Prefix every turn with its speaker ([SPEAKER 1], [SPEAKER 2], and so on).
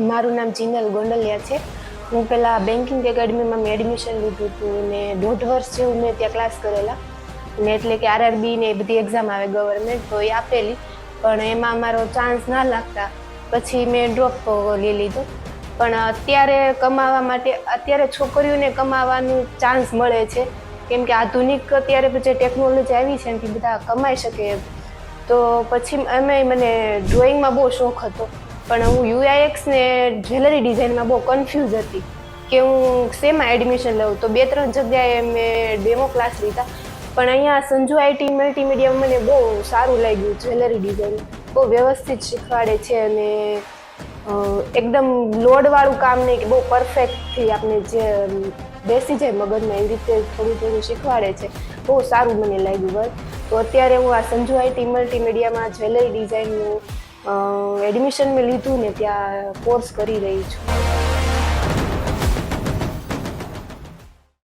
[SPEAKER 1] મારું નામ જીનલ ગોંડલિયા છે. હું પહેલાં બેન્કિંગ એકેડમીમાં મેં એડમિશન લીધું હતું ને દોઢ વર્ષ જેવું મેં ત્યાં ક્લાસ કરેલા. ને એટલે કે આરઆરબી ને એ બધી એક્ઝામ આવે ગવર્મેન્ટ તો એ આપેલી. પણ એમાં મારો ચાન્સ ના લાગતા. પછી મેં ડ્રોપ લઈ લીધો. પણ અત્યારે કમાવા માટે, અત્યારે છોકરીઓને કમાવાનું ચાન્સ મળે છે. કેમ કે આધુનિક અત્યારે જે ટેકનોલોજી આવી છે એમથી બધા કમાઈ શકે તો પછી એમાં મને ડ્રોઈંગમાં બહુ શોખ હતો. પણ હું યુઆઈએક્સ ને જ્વેલરી ડિઝાઇનમાં બહુ કન્ફ્યુઝ હતી કે હું શેમાં એડમિશન લઉં. તો બે ત્રણ જગ્યાએ મેં ડેમો ક્લાસ લીધા. પણ અહીંયા સંજુ આઈટી મલ્ટીમીડિયા મને બહુ સારું લાગ્યું જ્વેલરી ડિઝાઇન બહુ વ્યવસ્થિત શીખવાડે છે અને એકદમ લોડવાળું કામ નહીં કે બહુ પરફેક્ટથી આપણે જે બેસી જાય મગજમાં એવી રીતે થોડું થોડું શીખવાડે છે. બહુ સારું મને લાગ્યું વર્ક તો અત્યારે હું આ સંજુ આઈટી મલ્ટીમીડિયામાં જ્વેલરી ડિઝાઇનનું એડમિશન મેં લીધું ને ત્યાં કોર્સ કરી રહી છું.